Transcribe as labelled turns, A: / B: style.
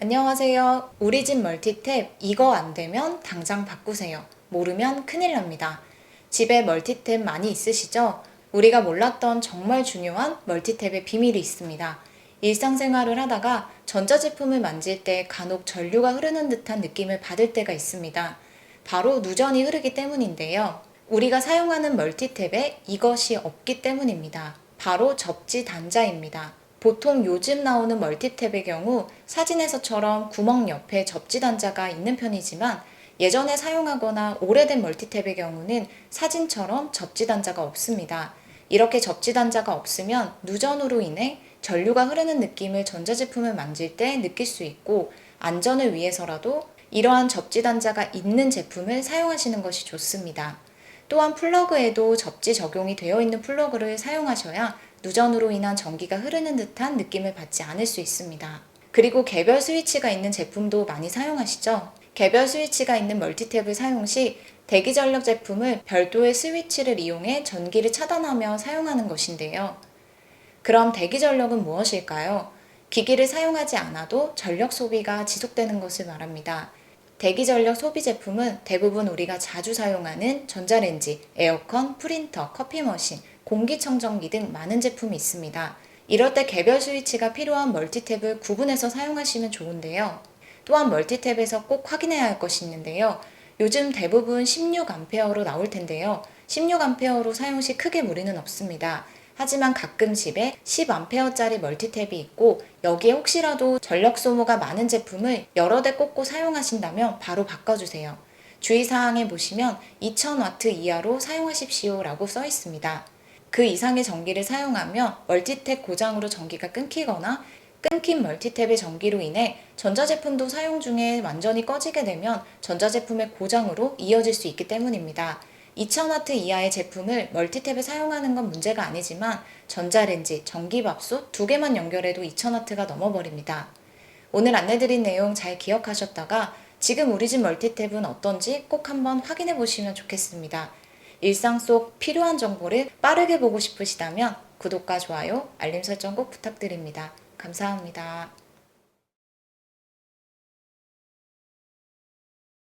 A: 안녕하세요. 우리 집 멀티탭 이거 안 되면 당장 바꾸세요. 모르면 큰일 납니다. 집에 멀티탭 많이 있으시죠? 우리가 몰랐던 정말 중요한 멀티탭의 비밀이 있습니다. 일상생활을 하다가 전자제품을 만질 때 간혹 전류가 흐르는 듯한 느낌을 받을 때가 있습니다. 바로 누전이 흐르기 때문인데요. 우리가 사용하는 멀티탭에 이것이 없기 때문입니다. 바로 접지 단자입니다. 보통 요즘 나오는 멀티탭의 경우 사진에서처럼 구멍 옆에 접지 단자가 있는 편이지만 예전에 사용하거나 오래된 멀티탭의 경우는 사진처럼 접지 단자가 없습니다. 이렇게 접지 단자가 없으면 누전으로 인해 전류가 흐르는 느낌을 전자제품을 만질 때 느낄 수 있고 안전을 위해서라도 이러한 접지 단자가 있는 제품을 사용하시는 것이 좋습니다. 또한 플러그에도 접지 적용이 되어 있는 플러그를 사용하셔야 누전으로 인한 전기가 흐르는 듯한 느낌을 받지 않을 수 있습니다. 그리고 개별 스위치가 있는 제품도 많이 사용하시죠? 개별 스위치가 있는 멀티탭을 사용 시 대기 전력 제품을 별도의 스위치를 이용해 전기를 차단하며 사용하는 것인데요. 그럼 대기 전력은 무엇일까요? 기기를 사용하지 않아도 전력 소비가 지속되는 것을 말합니다. 대기 전력 소비 제품은 대부분 우리가 자주 사용하는 전자레인지, 에어컨, 프린터, 커피 머신, 공기청정기 등 많은 제품이 있습니다. 이럴 때 개별 스위치가 필요한 멀티탭을 구분해서 사용하시면 좋은데요. 또한 멀티탭에서 꼭 확인해야 할 것이 있는데요. 요즘 대부분 16A로 나올 텐데요. 16A로 사용 시 크게 무리는 없습니다. 하지만 가끔 집에 10A짜리 멀티탭이 있고 여기에 혹시라도 전력 소모가 많은 제품을 여러 대 꽂고 사용하신다면 바로 바꿔주세요. 주의사항에 보시면 2000W 이하로 사용하십시오 라고 써 있습니다. 그 이상의 전기를 사용하면 멀티탭 고장으로 전기가 끊기거나 끊긴 멀티탭의 전기로 인해 전자제품도 사용 중에 완전히 꺼지게 되면 전자제품의 고장으로 이어질 수 있기 때문입니다. 2000W 이하의 제품을 멀티탭에 사용하는 건 문제가 아니지만 전자레인지, 전기밥솥 두 개만 연결해도 2000W가 넘어버립니다. 오늘 안내드린 내용 잘 기억하셨다가 지금 우리 집 멀티탭은 어떤지 꼭 한번 확인해 보시면 좋겠습니다. 일상 속 필요한 정보를 빠르게 보고 싶으시다면 구독과 좋아요, 알림 설정 꼭 부탁드립니다. 감사합니다.